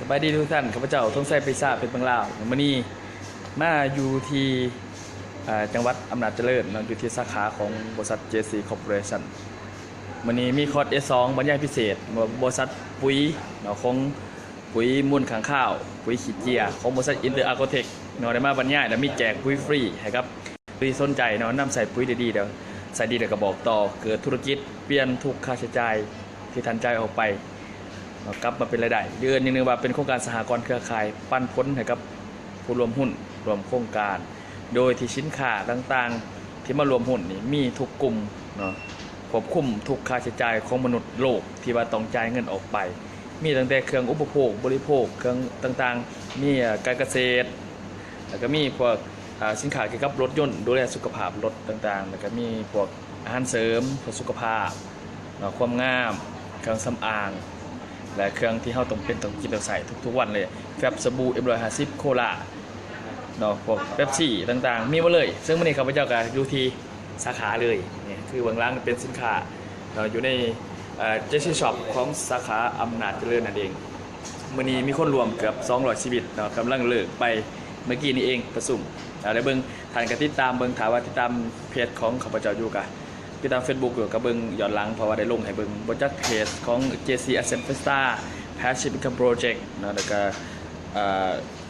สบายดีทุกท่านข้าพเจ้าทงไส้ไปซาเป็นบางลาวมื่อนี้มาอยู่ที่จังหวัดอำนาจเจริญอยู่ที่สาขาของบริษัท JC Corporation มื่อนี้มีคอร์ส S2 บรรยายพิเศษบริษัทปุ๋ยเนาะของปุ๋ยมูลขังข้าว ปุ๋ยขี้เกีย ของบริษัทอินเตอร์อาร์โกเทคเนาะได้มาบรรยายแล้วมีแจกปุ๋ยฟรีให้ครับที่สนใจเนาะนำใส่ปุ๋ยดีๆเดี๋ยวใส่ดีเดี๋ยวก็บอกต่อเกิดธุรกิจเปลี่ยนทุกค่าใช้จ่ายที่ทันใจออกไป กลับมาเป็นรายได้เดือนหนึงว่าเป็นโครงการสหกรณ์เครือข่ายปันผลให้กับผู้รวมหุ้นรวมโครงการ โดยที่สินค้าต่างๆ ที่มารวมหุ้นนี่มีทุกกลุ่มเนาะควบคุมทุกค่าใช้จ่ายของมนุษย์โลกที่ว่าต้องจ่ายเงินออกไป มีตั้งแต่เครื่องอุปโภคบริโภคเครื่องต่างๆนี่การเกษตร แล้วก็มีพวกสินค้าเกี่ยวกับรถยนต์ดูแลสุขภาพรถต่างๆ แล้วก็มีพวกอาหารเสริมเพื่อสุขภาพความงามเครื่องสำอาง และเครื่องที่เราต้องเป็นต้องกินต้องใส่ทุกๆวันเลยแฟบสบู่เอ็มร้อยห้าสิบโคลาเนาะพวกเป๊ปซี่ต่างๆ มีหมดเลย ซึ่งวันนี้ข้าพเจ้าก็อยู่ที่สาขาเลยนี่คือเบื้องหล่างเป็นสินค้าเนาะอยู่ในเจสซี่ช็อปของสาขาอำนาจเจริญนั่นเองวันนี้มีคนรวมเกือบ200ชีวิตเนาะกำลังเลิกไปเมื่อกี้นี้เองประสุมเอาได้เบิ่งทานกันติดตามเบิ่งถามว่าติดตามเพจของข้าพเจ้าอยู่กะ ติดตาม Facebook อยู่กับเบิงย้อนหลังเพราะว่าได้ลงให้เบิงบนจักเพจของ JC Asset Festa Passive Income Project เนาะแล้วก็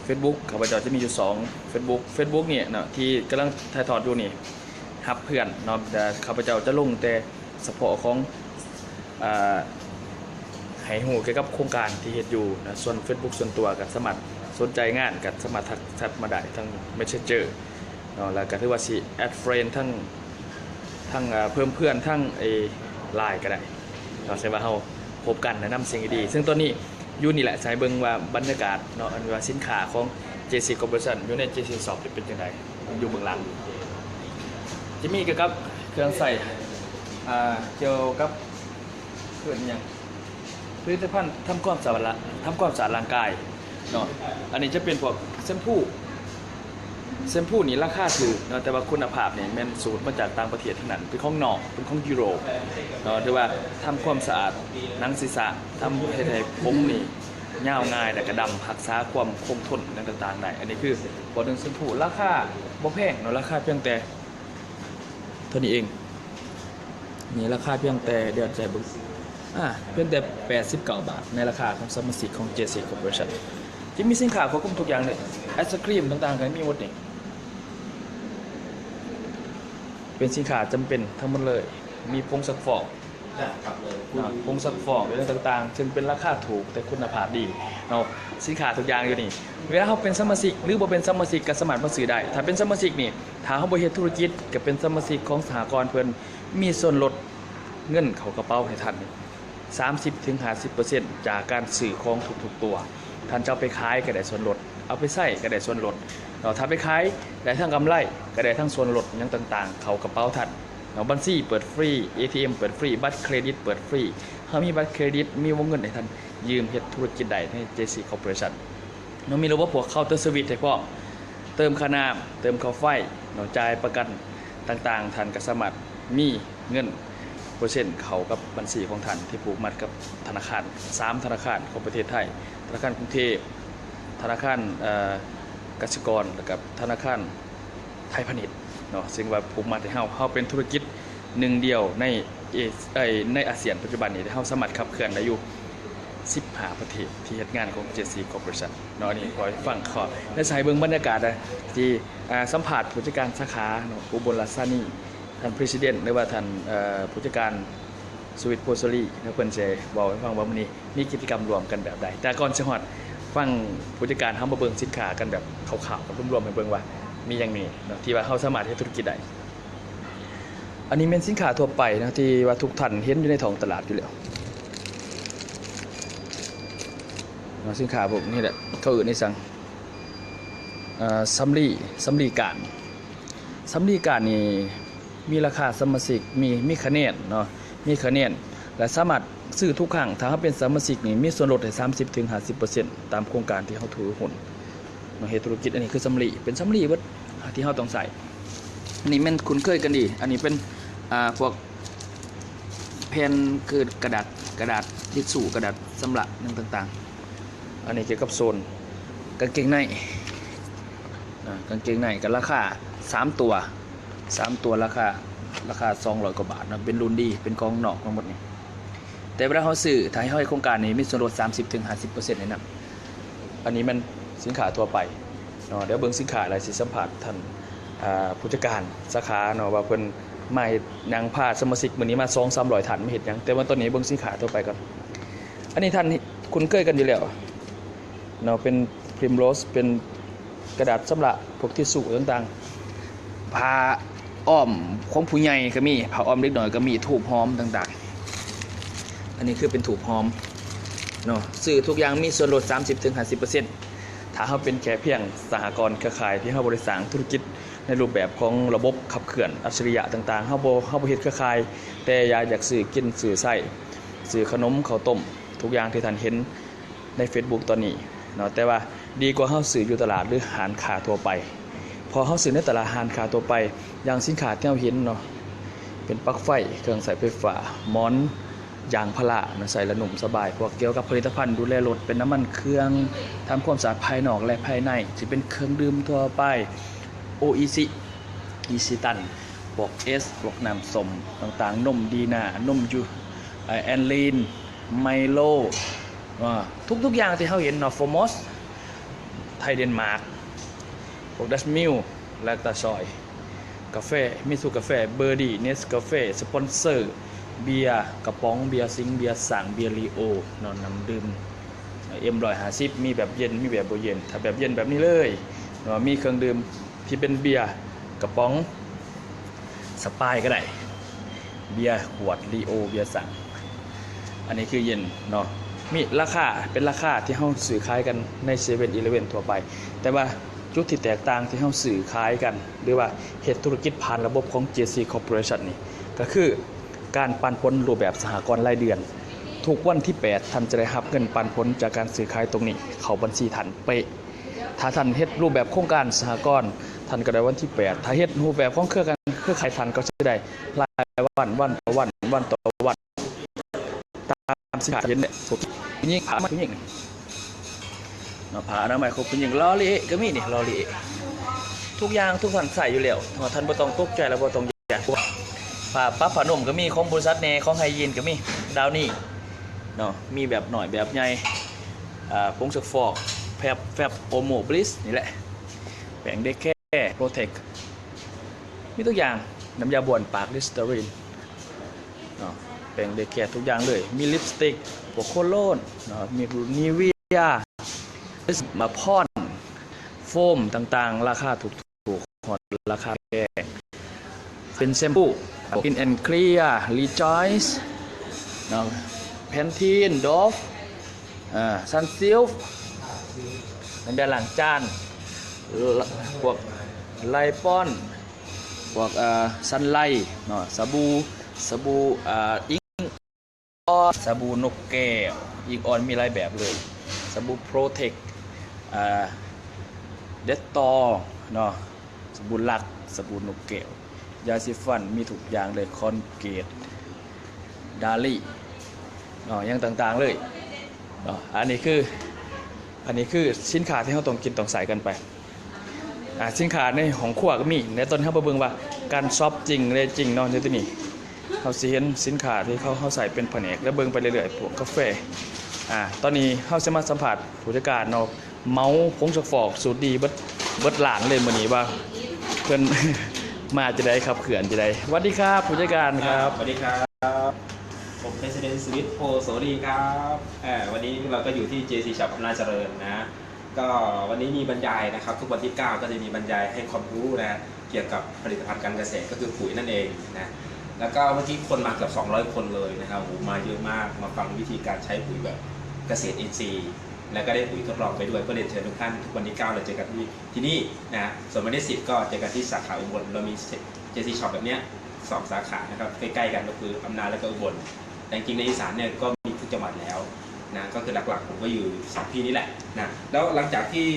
เฟซบุ๊กข้าพเจ้าจะมีอยู่2 Facebook Facebook เนี่ยเนาะที่กำลังถ่ายทอดอยู่นี่ฮับเพื่อนเนาะแต่ข้าพเจ้าจะลงแต่เฉพาะของอ่าให้หูเกี่ยวกับโครงการที่เฮ็ดอยู่นะส่วน Facebook ส่วนตัวกับสมัครสนใจงานกับสมัครทักแชทมาได้ทั้ง Messenger เนาะแล้วก็ถือว่าสิ add friend ทั้ง ทั้งเอ่อเพิ่มเพื่อนทั้งไอ้ไลน์ก็ได้เราใช้ว่าเราพบกันแนะนำสิ่งดีๆซึ่งตัวนี้ยูนี่แหละใช้เบิ่งว่าบรรยากาศเนาะอันว่าสินค้าของ JC Corporation อยู่ใน JC Shop จะเป็นยังไงอยู่เบื้องหลังจะมีเกี่ยวกับเครื่องใส่เกี่ยวกับเครื่องยังผลิตภัณฑ์ทำความสะอาดทำความสะอาดร่างกายเนาะอันนี้จะเป็นพวกแชมพู เซมพูนี่ราคาถูกเนาะแต่ว่าคุณภาพเนี่ยแม่นสูตรมาจากต่างประเทศทั้งนั้นเป็นของนอกเป็นของยุโรปเนาะที่ว่าทำความสะอาดหนังศีรษะทำให้ให้ผมนี่ยาวง่ายแต่กระดำรักษาความคงทนต่างๆได้อันนี้คือบอดึงเซมพูราคาบ่แพงเนาะราคาเพียงแต่เท่านี้เองนี่ราคาเพียงแต่เดือนใจบึกอ่าเพียงแต่ 89 บาท ในราคาของสมาชิกของ JC Corporation จะมีสินค้าควบคุมทุกอย่างเลยไอศครีมต่างๆก็มีหมดนี่ เป็นสินค้าจำเป็นทั้งหมดเลย มีผงซักฟอกนะผงซักฟอกอะไรต่างๆ ซึ่งเป็นราคาถูกแต่คุณภาพดีเนาะสินค้าทุกอย่างอยู่นี่เวลาเขาเป็นสมาชิกหรือบ่เป็นสมาชิกก็สามารถมาซื้อได้ ถ้าเป็นสมาชิกนี่ถ้าเขาบ่เฮ็ดธุรกิจก็เป็นสมาชิกของสหกรณ์เพิ่นมีส่วนลดเงินเข้ากระเป๋าให้ท่านนี่30ถึง50%จากการซื้อของทุกๆตัว ท่านจะเอาไปขายก็ได้ส่วนลด เอาไปใส่ก็ได้ส่วนลด เราถ้าไปขายได้ทั้งกำไรก็ได้ทั้งส่วนลดอยังต่างๆ เขากระเป๋าท่านเราบัญชีเปิดฟรี ATM เปิดฟรี บัตรเครดิตเปิดฟรีเขามีบัตรเครดิต มีวงเงินให้ท่านยืมเฮ็ดธุรกิจใดใน JC Corporation เรามีระบบพวกเคาน์เตอร์สวิตให้พ่อมเติมค่าน้ำเติมค่าไฟเนาะจ่ายประกันต่างๆท่านก็สามารถมีเงินเปอร์เซ็นต์เขากับบัญชีของท่านที่ผูกมัดกับธนาคาร 3 ธนาคารของประเทศไทย ธนาคารกรุงเทพธนาคารเอ่อ กสิกรกับธนาคารไทยพาณิชย์เนาะซึ่งว่าผูกมัดให้เฮาเฮาเป็นธุรกิจหนึ่งเดียวในเอเอ้ยในอาเซียนปัจจุบันนี้ที่เฮาสามารถขับเคลื่อนได้อยู่15ประเทศที่เฮ็ดงานของ JC Corporation เนาะนี่ขอฟังขอและใช้เบิ่งบรรยากาศนะที่อ่าสัมผัสผู้จัดการสาขาเนาะอุบลราชธานีท่าน President หรือว่าท่านเอ่อผู้จัดการสวิตโพสลีนะเพิ่นจะบอกให้ฟังว่ามื้อนี้มีกิจกรรมรวมกันแบบใดแต่ก่อนสิฮอด ฟังผู้จัดการเฮามาเบิ่งสินค้ากันแบบคร่าวๆกันรวมๆให้เบิ่งว่า มีหยังนี่เนาะที่ว่าเฮาสามารถเฮ็ดธุรกิจได้อันนี้เป็นสินค้าทั่วไปนะที่ว่าทุกท่านเห็นอยู่ในท้องตลาดอยู่แล้วเนาะสินค้าพวกนี้แหละเขาอื่นให้สั่งอ่าสำลีสำลีการสำลีการนี่มีราคาสมาชิกมีมีคะแนนเนาะมีคะแนนและสามารถ ซื้อทุกครั้งถ้าเขาเป็นสมาชิกนี่มีส่วนลดให้30ถึง50%ตามโครงการที่เขาถือหุ้นมาเฮ็ดธุรกิจอันนี้คือสำลีเป็นสำลีเบิดที่เขาต้องใส่อันนี้มันคุ้นเคยกันดี อันนี้เป็นอ่าพวกแผ่นคือกระดาษกระดาษทิชชู่กระดาษสำหรับนั่นต่างๆ อันนี้เกี่ยวกับโซนกางเกงในกางเกงในกันราคา3ตัว3ตัวราคาราคา200กว่าบาทนะเป็นรุ่นดีเป็นกองนอกทั้งหมดนี่ แต่เวลาเขาซื้อถ้าให้โครงการนี้มีส่วนลด 30-50%ในนั้นอันนี้มันสินค้าทั่วไปเนาะเดี๋ยวเบิ่งสินค้าอะไรสิสัมผัสท่านผู้จัดการสาขาเนาะว่าเพิ่นมาเฮ็ดหยังพาสมาชิกมื้อนี้มา2-300ท่านมาเฮ็ดหยังแต่ว่าตอนนี้เบิ่งสินค้าทั่วไปก่อนอันนี้ท่านคุ้นเคยกันอยู่แล้วเนาะเป็นพริมโรสเป็นกระดาษสำระพวกทิชชู่ต่างๆผ้าอ้อมของผู้ใหญ่ก็มีผ้าอ้อมเล็กหน่อยก็มีถูกหอมต่างๆ อันนี้คือเป็นถูกหอมเนาะซื้อทุกอย่างมีส่วนลด 30-50%ถ้าเขาเป็นแค่เพียงสหกรณ์เครือข่ายที่เขาบริสารธุรกิจในรูปแบบของระบบขับเคลื่อนอัจฉริยะต่างๆเขาบเขาบ่เฮ็ดเครือข่าย แต่ยาอยากซื้อกินซื้อใส่ซื้อขนมข้าวต้ม ทุกอย่างที่ท่านเห็นใน Facebook ตอนนี้เนาะแต่ว่าดีกว่าเฮาซื้ออยู่ตลาดหรือหารค้าทั่วไป พอเฮาซื้อในตลาดหารค้าทั่วไป อย่างสินค้าที่เราเห็นเนาะเป็นปลั๊กไฟเครื่องใส่ไฟฟ้าหมอน ยางพาราเนะใส่และหนุ่มสบาย พวกเกี่ยวกับผลิตภัณฑ์ดูแลรถเป็นน้ำมันเครื่องทำความสะอาดภายนอกและภายในสิเป็นเครื่องดื่มทั่วไป OEC อีซิตันพวกเอสพวกน้ำสมต่างๆ นมดีนานมยูแอนลีนไมโลทุกๆอย่างที่เขาเห็นนาะโฟมอสไทยเดนมาร์กพวกดัชมิลแลคตาซอย กาแฟมิสูกาแฟเบอร์ดีเนสกาแฟสปอนเซอร์ เบียร์กระป๋องเบียร์ซิงเบียร์สั่งเบียร์ลีโอนอนน้ำดื่มเอ็มรอยหาซิมีแบบเย็นมีแบบบ่เย็นถ้าแบบเย็นแบบนี้เลยเนาะมีเครื่องดื่มที่เป็นเบียร์กระป๋องสปายก็ได้เบียร์ขวดลีโอเบียร์สั่งอันนี้คือเย็นเนาะมีราคาเป็นราคาที่เฮาซื้อขายกันในเซเว่นอีเลเวนทั่วไป แต่ว่าจุดที่แตกต่างที่เฮาซื้อขายกัน หรือว่าเฮ็ดธุรกิจผ่านระบบของ JC Corporation นี่ก็คือ การปันผลรูปแบบสหกรณ์รายเดือน ทุกวันที่ 8 ท่านจะได้รับเงินปันผลจากการซื้อขายตรงนี้ เข้าบัญชีท่านเป๊ะถ้าท่านเฮ็ดรูปแบบโครงการสหกรณ์ท่านก็ได้วันที่ 8 ถ้าเฮ็ดรูปแบบของเครือกันเครือข่ายท่านก็จะได้รายวันวันต่อวันวันต่อวันตามสินค้าเย็นเนี่ยถูกยิ่งผ่ามายิ่งเนาผ่าอนามัยครบเป็นอยิ่งลอรีก็มีนี่ลอรีทุกอย่างทุกท่านใส่อยู่แล้วท่านบ่ต้องตกใจแล้วบ่ต้องอยาก ผ้าปั๊บผ้านุ่มก็มีของบริษัทเนของไฮยีนก็มีดาวนี่เนาะมีแบบหน่อยแบบใหญ่อ่าผงซักฟอกแฟบแฟบโอโมบลิสนี่แหละแปรงเด็กแค่โปรเทคมีทุกอย่างน้ำยาบ้วนปากลิสเตอรีนเนาะแปรงเด็กแก่ทุกอย่างเลย มีลิปสติกพวกโคโลนเนาะมีนิเวียมาพอนโฟมต่างๆ ราคาถูกถูกๆหอดราคาแพง เป็นแชมพูกินแอนเคลียร์รีจอยส์เนาะแพนทีนดอฟอ่าซันซิลน้ำยาล้างจานละพวกไลปอนพวกอ่าซันไลเนาะสบู่สบู่อ่าอิงออนสบู่นกแก้วอิงออนมีหลายแบบเลย สบู่โปรเทคอ่าเดตตอเนาะสบู่ลักสบู่นกแก้ว ยาสีฟันมีทุกอย่างเลยคอนเกตดาลี่เนาะอยังต่างๆเลยเนาะอันนี้คืออันนี้คือสินค้าที่เราต้องกินต้องใส่กันไปอ่าสินค้าในของขวก็มีในตอนที่เขาไปเบิ่งว่าการช็อปจริงเลยจริงเนาะในตัวนี้เขาสิเห็นสินค้าที่เขาเขาใส่เป็นแผนกแล้วเบิ่งไปเรื่อยๆพวกกาแฟอ่าตอนนี้เขาจะมาสัมผัสผู้จัดการเนาะเมาส์ผงซักฟอกสูตรดีเบิดเบิดหลานเลยมื้อนี้ว่าเพิ่น มาจะได้ขับเขื่อนจะได้สวัสดีครับผู้จัดการครับ สวัสดีครับ ผมเพสเดนสวิตโพโสรีครับวันนี้เราก็อยู่ที่ JC Shop อำนาจเจริญนะ ก็วันนี้มีบรรยายนะครับ ทุกวันที่ 9 ก็จะมีบรรยายให้ความรู้นะเกี่ยวกับผลิตภัณฑ์การเกษตรก็คือปุ๋ยนั่นเองนะแล้วก็เมื่อกี้คนมาเกือบ200 คนเลยนะครับมาเยอะมากมาฟังวิธีการใช้ปุ๋ยแบบเกษตรอินทรีย์ แล้วก็ได้ปุ๋ยทดลองไปด้วยก็เรียนเชิญทุกท่านทุกวันที่ 9 เราเจอกันที่ที่นี่นะส่วนวันที่10 ก็เจอกันที่สาขาอุบลเรามี JC Shop แบบเนี้ยสองสาขานะครับใกล้ๆกันก็คืออำนาจและก็อุบลแต่จริงในอีสานเนี่ยก็มีทุกจังหวัดแล้วนะก็คือหลักๆผมก็อยู่สองที่นี้แหละนะแล้วหลังจากที่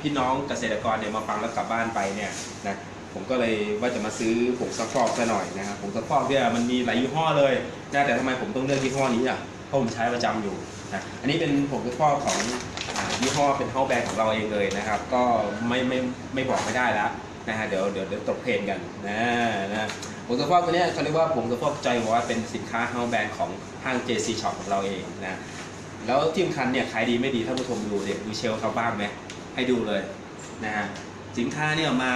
พี่น้องเกษตรกรเนี่ยมาฟังแล้วกลับบ้านไปเนี่ยนะผมก็เลยว่าจะมาซื้อผงซักฟอกซะหน่อยนะครับผงซักฟอกเนี่ยมันมีหลายยี่ห้อเลยนะแต่ทำไมผมต้องเลือกยี่ห้อนี้อะเพราะผมใช้ประจำอยู่ นะอันนี้เป็นผงซักฟอของยี่ห้อเป็นเฮาแบรนด์ของเราเองเลยนะครับ ก็ไม่ไม่ไม่บอกไม่ได้แล้วนะฮะเดี๋ยวเดี๋ยวเดี๋ยวตกเพลนกันนะนะผงซักฟอกตัวเนี้ยเขาเรียกว่าผงซักฟอกใจอกว่าเป็นสินค้าเฮาแบรนด์ของห้าง JC Shop ของเราเองนะแล้วที่สำคัญเนี่ยขายดีไม่ดีท่านผู้ชมดูเดี๋ยดูเชลเขาบ้างไหมให้ดูเลยนะฮะสินค้าเนี่ยมา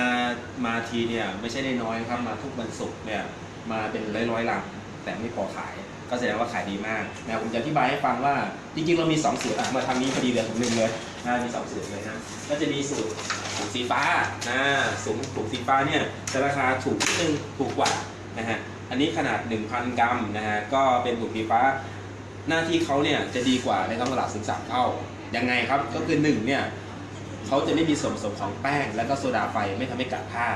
มาทีเนี่ยไม่ใช่ได้น้อยครับมาทุกวันศุกร์เนี่ยมาเป็นร้อยร้อยลังแต่ไม่พอขาย ก็แสดงว่าขายดีมากนะผมจะอธิบายให้ฟังว่าจริงๆเรามี2สูตรอะมาทางนี้พอดีเลือถุงหนึ่งเลยนะมี 2 สูตรเลยนะก็จะมีสูตรถุงสีฟ้านะสูงถุงสีฟ้าเนี่ยจะราคาถูกนิดนึงถูกกว่านะฮะอันนี้ขนาด 1,000 กรัมนะฮะก็เป็นถุงสีฟ้า หน้าที่เขาเนี่ยจะดีกว่าในท้องตลาดถึงสามเท่ายังไงครับก็คือหนึ่งเนี่ยเขาจะไม่มีส่วนผสมของแป้ง แล้วก็โซดาไฟไม่ทำให้กัดผ้า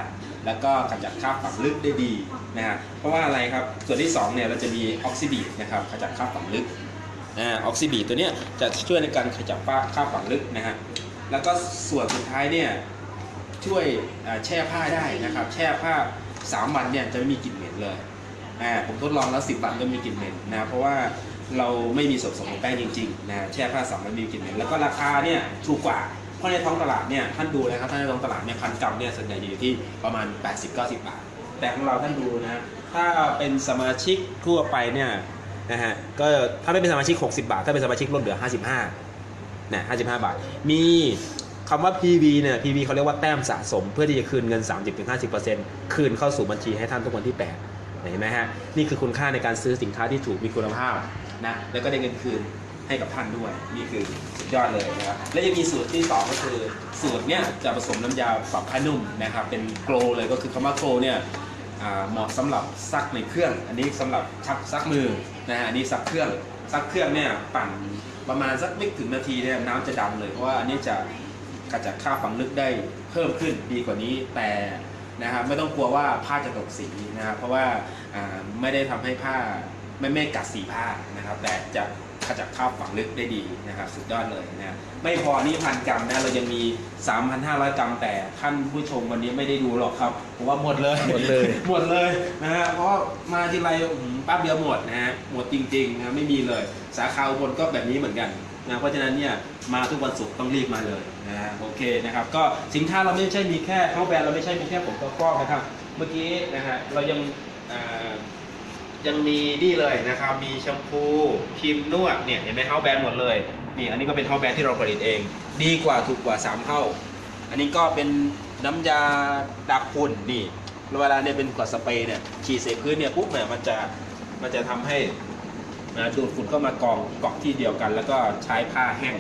แล้วก็ขจัดคราบฝังลึกได้ดีนะฮะเพราะว่าอะไรครับส่วนที่2เนี่ยเราจะมีออกซิบีดนะครับขจัดคราบฝังลึกอออกซิบีดตัวเนี้ยจะช่วยในการขจัดฝ้าคราบฝังลึกนะฮะแล้วก็ส่วนสุดท้ายเนี่ยช่วยแช่ผ้าได้นะครับ แช่ผ้า 3 วันเนี่ยจะไม่มีกลิ่นเหม็นเลยอ่าผมทดลองแล้ว 10 วันก็มีกลิ่นเหม็นนะเพราะว่าเราไม่มีส่วนผสมของแป้งจริงๆนะแช่ผ้าสามวันมีกลิ่นเหม็นแล้วก็ราคาเนี่ยถูกกว่า เพราะในท้องตลาดเนี่ยท่านดูนะครับท่านในท้องตลาดเนี่ยพันกรัมเนี่ยส่วนใหญ่จะอยู่ที่ประมาณ 80-90 บาท แต่ของเราท่านดูนะถ้าเป็นสมาชิกทั่วไปเนี่ยนะฮะก็ถ้าไม่เป็นสมาชิก 60 บาท ถ้าเป็นสมาชิกลดเหลือ 55นะ55 บาท มีคำว่า PV เนี่ย PV เขาเรียกว่าแต้มสะสม เพื่อที่จะคืนเงิน 30-50%คืนเข้าสู่บัญชีให้ท่านทุกวันที่ 8 เห็นไหมฮะ นี่คือคุณค่าในการซื้อสินค้าที่ถูกมีคุณภาพนะแล้วก็ได้เงินคืน ให้กับท่านด้วย นี่คือสุดยอดเลยนะครับและยังมีสูตรที่สองก็คือสูตรเนี้ยจะผสมน้ำยาปรับผ้านุ่มนะครับเป็นโกลเลยก็คือคำว่าโกลเนี่ยเหมาะสำหรับซักในเครื่อง อันนี้สำหรับชักซักมือนะฮะอันนี้ซักเครื่องซักเครื่องเนี่ยปั่นประมาณสักไม่ถึงนาทีเนี่ยน้ำจะดำเลยเพราะว่าอันนี้จะกระจัดค่าฝังลึกได้เพิ่มขึ้นดีกว่านี้แต่นะครับไม่ต้องกลัวว่าผ้าจะตกสีนะครับเพราะว่าอ่าไม่ได้ทำให้ผ้า ไม่ไม่กัดสีผ้านะครับ แต่จะขจัดคราบฝังลึกได้ดีนะครับสุดยอดเลยนะไม่พอนี่พันกรัมนะเรายังมี 3,500 กรัมแต่ท่านผู้ชมวันนี้ไม่ได้ดูหรอกครับผมว่าหมดเลยหมดเลย หมดเลยนะฮะเพราะมาทีไรอื้อหือแป๊บเดียวหมดนะฮะหมดจริงๆนะไม่มีเลย สาขาอุบนก็แบบนี้เหมือนกันนะเพราะฉะนั้นเนี่ยมาทุกวันศุกร์ต้องรีบมาเลยนะฮะโอเคนะครับก็สินค้าเราไม่ใช่มีแค่เข้าแบรนด์เราไม่ใช่มีแค่ผมตัวฟอกนะครับ เมื่อกี้นะฮะเรายังอ่า ยังมีนี่เลยนะครับ มีแชมพูครีมนวดเนี่ยเห็นไหมเฮาแบรนด์หมดเลยนี่อันนี้ก็เป็นเฮาแบรนด์ที่เราผลิตเอง ดีกว่าถูกกว่า 3 เท่า อันนี้ก็เป็นน้ำยาดักฝุ่นนี่เวลาเนี่ยเป็นกวาดสเปรย์เนี่ยฉีดใส่พื้นเนี่ยปุ๊บเนี่ยมันจะมันจะทำให้อาดูดฝุ่นเข้ามากองเกาะที่เดียวกัน แล้วก็ใช้ผ้าแห้ง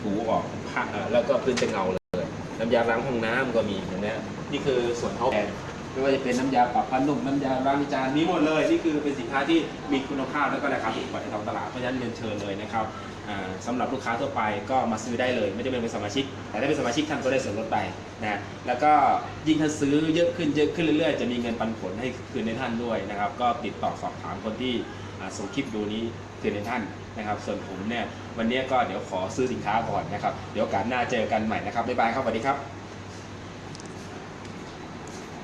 ถูออกผ้าแล้วก็พื้นจะเงาเลย น้ำยาล้างห้องน้ำก็มีเห็นไหมนี่คือส่วนเฮาแบรนด์ ไม่ว่าจะเป็นน้ำยาปรับผ้านุ่มน้ำยาล้างจานมีหมดเลยนี่คือเป็นสินค้าที่มีคุณภาพและก็ราคาถูกกว่าในท้องตลาดเพราะฉะนั้นเรียนเชิญเลยนะครับสำหรับลูกค้าทั่วไปก็มาซื้อได้เลยไม่ได้เป็นสมาชิก แต่ถ้าเป็นสมาชิกท่านก็ได้ส่วนลดไปนะแล้วก็ยิ่งท่านซื้อเยอะขึ้นเยอะขึ้นเรื่อยๆ จะมีเงินปันผลให้คืนในท่านด้วยนะครับก็ติดต่อสอบถามคนที่ส่งคลิปดูนี้คืนในท่านนะครับ ส่วนผมเนี่ยวันนี้ก็เดี๋ยวขอซื้อสินค้าก่อนนะครับ เดี๋ยวโอกาสหน้าเจอกันใหม่นะครับบ๊ายบายครับสวัสดีครับ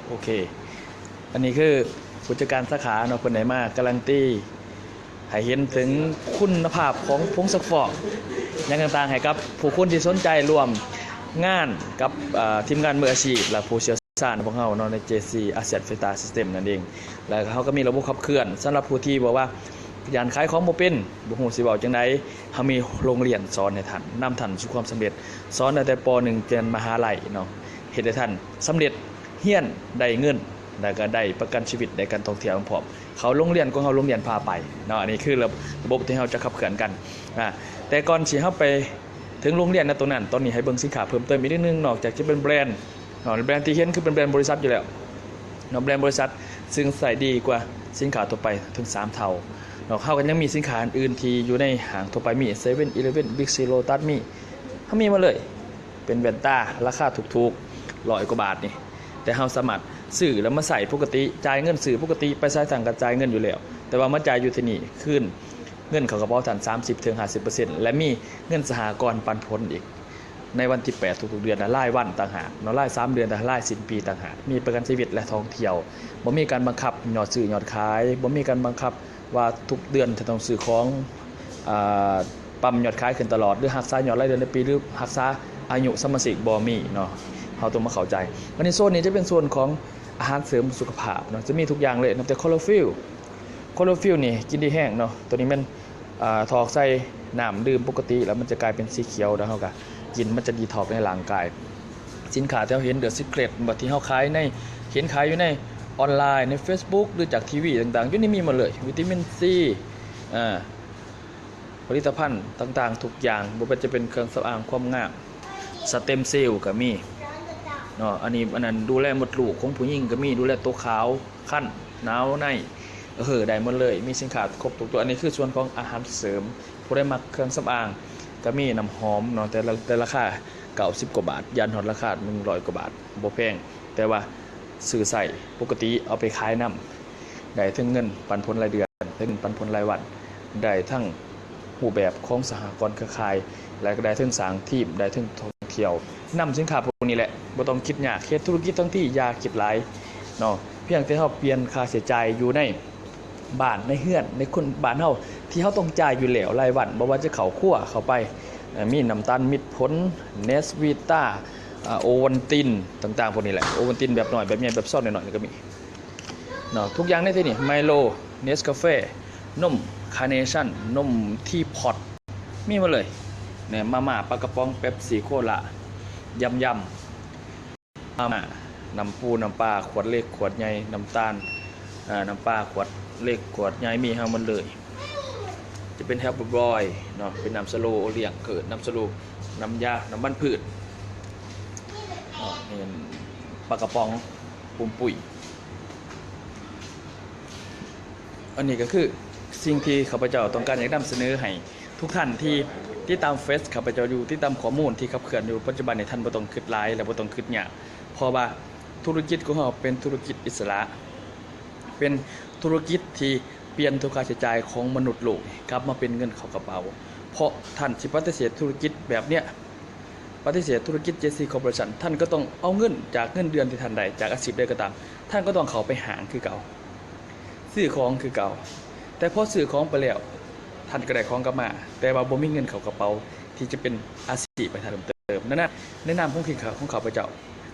โอเค อันนี้คือผู้จัดการสาขาเนาะคนไหนมาการันตีให้เห็นถึงคุณภาพของพงศักฟอกอย่างต่างๆให้กับผู้คนที่สนใจรวมงานกับทีมงานมืออาชีพและผู้เชี่ยวชาญของเราเนาะใน JC Asset f i t a System นั่นเอง แล้วเขาก็มีระบบขับเคลื่อนสำหรับผู้ที่บอกว่าอยานขายของบ่เป็นบ่ฮู้สิเว้าจังไดเฮามีโรงเรียนสอนให้ท่านนำท่านสู่ความสำเร็จ สอนตั้งแต่ป .1 จนมหาลัยเนาะเฮ็ดให้ท่านสำเร็จ เฮียนได้เงินแล้วก็ได้ประกันชีวิตได้การท่องเที่ยวพร้อมเขาโรงเรียนก็เขาโรงเรียนพาไปเนาะอันนี้คือระบบที่เราจะขับเคลื่อนกันอ่าแต่ก่อนสิเฮาไปถึงโรงเรียนนะตรงนั้นตอนนี้ให้เบิ่งสินค้าเพิ่มเติมอีกนิดนึงนอกจากจะเป็นแบรนด์เนาะแบรนด์ที่เห็นคือเป็นแบรนด์บริษัทอยู่แล้วเนาะแบรนด์บริษัทซึ่งใส่ดีกว่าสินค้าทั่วไปถึง 3 เท่าเนาะเฮากันยังมีสินค้าอื่นที่อยู่ในห้างทั่วไปมี7 e เ e ่ e อ Big C Lotus มีเฮามีมาเลย เป็นแว่นตาราคาถูกๆร้อยกว่าบาทนี่ แต่เราสามารถซื้อแล้วมาใส่ปกติจ่ายเงินซื้อปกติไปใช้สั่งกระจายเงินอยู่แล้วแต่ว่ามาจ่ายอยู่ที่นี่ขึ้นเงินเขากระเป๋าฐาน30ถึง50%และมีเงินสหกรณ์ปันผลอีก ในวันที่ 8 ทุกๆเดือนนะรายวันต่างหากเนาะราย3เดือนแต่รายสิ้นปีต่างหากมีประกันชีวิตและท่องเที่ยวบ่มีการบังคับยอดซื้อยอดขายบ่มีการบังคับว่าทุกเดือนจะต้องซื้อของอ่าปั๊มยอดขายขึ้นตลอดหรือหักษายอดรายเดือนในปีหรือหักษาอายุสมาชิกบ่มีเนาะ เฮาต้องมาเข้าใจวันนี้โซนนี้จะเป็นโซนของอาหารเสริมสุขภาพเนาะจะมีทุกอย่างเลยนับแต่คอลลาฟิลคอลลาฟิลนี่กินดีแห้งเนาะตัวนี้มันอถอกใส่น้ำดื่มปกติ แล้วมันจะกลายเป็นสีเขียวแล้วเฮาก็กินมันจะดีท็อกในร่างกาย สินค้าที่เราเห็นเดอะซิเ r รตแบบที่เขาขายในเห็นขายอยู่ในออนไลน์ใน Facebook หรือจากทีวีต่างๆยู่นี่มีหมดเลย วิตามินซีอ่าผลิตภัณฑ์ต่างๆ ทุกอย่างบ่ว่าจะเป็นเครื่องสำอางความงามสเต็มเซลล์ก็มี เนาะอันนี้อันนั้นดูแลหมดลูกของผู้หญิงก็มีดูแลตัวขาวขั้นหนาวในเออได้หมดเลย มีสินค้าครบทุกตัวอันนี้คือส่วนของอาหารเสริม ผู้ได้มักเครื่องสำอางก็มีน้ำหอมเนาะแต่ละแต่ราคาเก่าสิบกว่าบาท ยันหอดราคาหนึ่งร้อยกว่าบาทบ่แพงแต่ว่าซื้อใส่ปกติเอาไปขายนำได้ทั้งเงินปันผลรายเดือนได้เงินปันผลรายวันได้ทั้งรูปแบบของสหกรณ์เครือข่าย และก็ได้ทั้งสางทีมได้ทั้ง เที่ยวนำสินค้าพวกนี้แหละบ่ต้องคิดยากเฮ็ดธุรกิจทั้งที่อยาคิดหลายเนาะเพียงแต่เฮาเปลี่ยนค่าใช้จ่ายอยู่ในบ้านในเฮือนในคนบ้านเฮาที่เฮาต้องจ่ายอยู่แล้วรายวันบ่ว่าจะเข้าครัวเข้าไปมีน้ำตาลมิตรผลเนสวีต้าโอวันตินต่างๆพวกนี้แหละโอวันตินแบบหน่อยแบบใหญ่แบบซ่อนหน่อยๆก็มีเนาะทุกอย่างในที่นี่ไมโลเนสกาแฟนมคาร์เนชั่นนมทีพอตมีมาเลย เนี่ยมาม่าปลากระป๋องเป๊ปซี่โคลายำยำมาม่าน้ำปูน้ำปลาขวดเล็กขวดใหญ่น้ำตาลอ่าน้ำปลาขวดเล็กขวดใหญ่มีให้มันเลย จะเป็นแฮปปี้บอยเนาะเป็นน้ำสโลเลี้ยงเกิดน้ำสโลน้ำยาน้ำมันพืชเนาะนี่ปลากระป๋องปุ่มปุ๋ยอันนี้ก็คือสิ่งที่ข้าพเจ้าต้องการอยากนำเสนอให้ทุกท่านที่ ที่ตามเฟซข้าพเจ้าอยู่ที่ตามข้อมูลที่ขับเคลื่อนอยู่ปัจจุบันในท่านบ่ต้องคิดหลายและบ่ต้องคิดยากเพราะว่าธุรกิจของเราเป็นธุรกิจอิสระ เป็นธุรกิจที่เปลี่ยนทุกค่าใช้จ่ายของมนุษย์โลกกลับมาเป็นเงินเข้ากระเป๋า เพราะท่านสิปฏิเสธธุรกิจแบบเนี้ยปฏิเสธธุรกิจ JC Corporation ท่านก็ต้องเอาเงินจากเงินเดือนที่ท่านได้จากอาชีพใดก็ตาม ท่านก็ต้องเขาไปหางคือเก่าซื้อของคือเก่า แต่พอซื้อของไปแล้ว ท่านก็ได้ของกลับมา แต่ว่าบ่มีเงินเข้ากระเป๋าที่จะเป็นอาชีพไปทางเติมนั่นน่ะแนะนำของขิงขาของข้าพเจ้า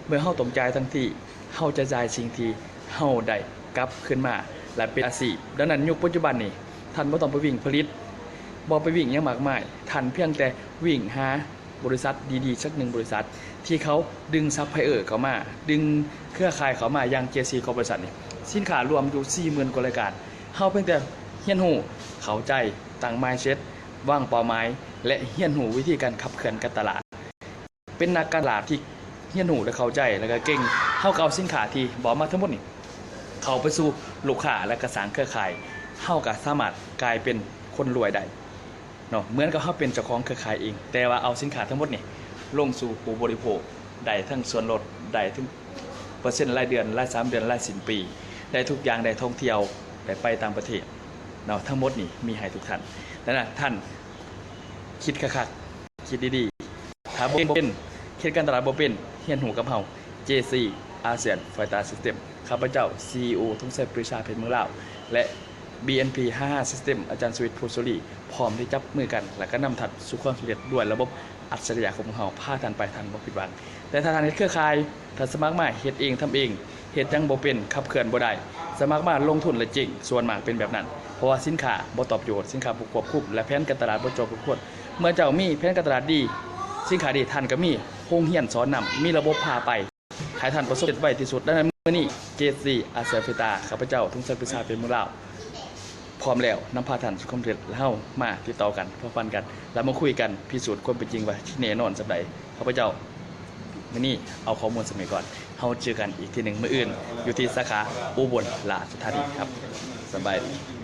เมื่อเฮาต้องจ่ายทั้งที่เฮาจะจ่ายสิ่งที่เฮาได้กลับขึ้นมาและเป็นอาชีพดังนั้นยุคปัจจุบันนี้ท่านบ่ต้องไปวิ่งผลิตบ่ไปวิ่งหยังมากมายท่านเพียงแต่วิ่งหาบริษัทดีๆสักหนึ่งบริษัท ที่เขาดึงซัพพลายเออร์เข้ามา ดึงเครือข่ายเข้ามาอย่าง JC Corporation นี่สินค้ารวมอยู่ 40,000กว่ารายการเฮาเพียงแต่ เฮียนหูเขาใจตั้ง mindset วางเป้าหมายและเฮียนหูวิธีการขับเคลื่อนการตลาด เป็นนักการตลาดที่เฮียนหูและเขาใจแล้วก็เก่งเฮาก็เอาสินค้าที่บอกมาทั้งหมดนี่เขาไปสู่ลูกค้าและกระสานเครือข่ายเฮาก็สามารถกลายเป็นคนรวยได้เนาะเหมือนกับเฮาเป็นเจ้าของเครือข่ายเอง แต่ว่าเอาสินค้าทั้งหมดนี่ลงสู่ผู้บริโภคได้ทั้งส่วนลดได้ทั้งเปอร์เซ็นต์รายเดือนรายสามเดือนรายสิ้นปี ได้ทุกอย่างได้ท่องเที่ยวได้ไปต่างประเทศ เนาะทั้งหมดนี่มีให้ทุกท่านดังนั้นท่านคิดคักๆคิดดีๆถ้าบ่เป็นคิดการตลาดบ่เป็นเฮียนหูกับเฮา JC อาเซียนไฟตาซิสเต็มข้าพเจ้า CEO ทุ่งเซปริชาเพชรเมืองลาว และ BNP 55 System อาจารย์สวิตโพโซลีพร้อมที่จับมือกัน และก็นำถัดสู่ความสำเร็จด้วยระบบอัจฉริยะของพวกเราพาทันไปทันบ่ผิดหวัง แต่ถ้าทานเฮ็ดเครือข่ายถ้าสมัครมาเฮ็ดเองทำเองเฮ็ดจังบ่เป็นขับเคลื่อนบ่ได้ สมัครมาลงทุนและจริง ส่วนมากเป็นแบบนั้น เพราะว่าสินค้าบ่ตอบโจทย์สินค้าบ่ควบคุมและแผนการตลาดบ่จบทุกคนเมื่อเจ้ามีแผนการตลาดดี สินค้าดีท่านก็มีโรงเรียนสอนนำมีระบบพาไปให้ท่านประสบเร็จไว้ที่สุดดังนั้นมื้อนี้เจซีอาเซียฟิตาข้าพเจ้าทุ่งสันพิชาเป็นมืองลาพร้อมแล้วนำพาท่านสู่ความสำเร็จแล้วเฮามาติดต่อกันพบฟันกัน แล้วมาคุยกันพิสูจน์ความเป็นจริงว่าที่แน่นอนสำใดข้าพเจ้า มื้อนี้เอาข้อมูลสมัยก่อนเฮาเจอกันอีกทีหนึ่งมื้ออื่น อยู่ที่สาขาอุบลราชธานีครับสบายดี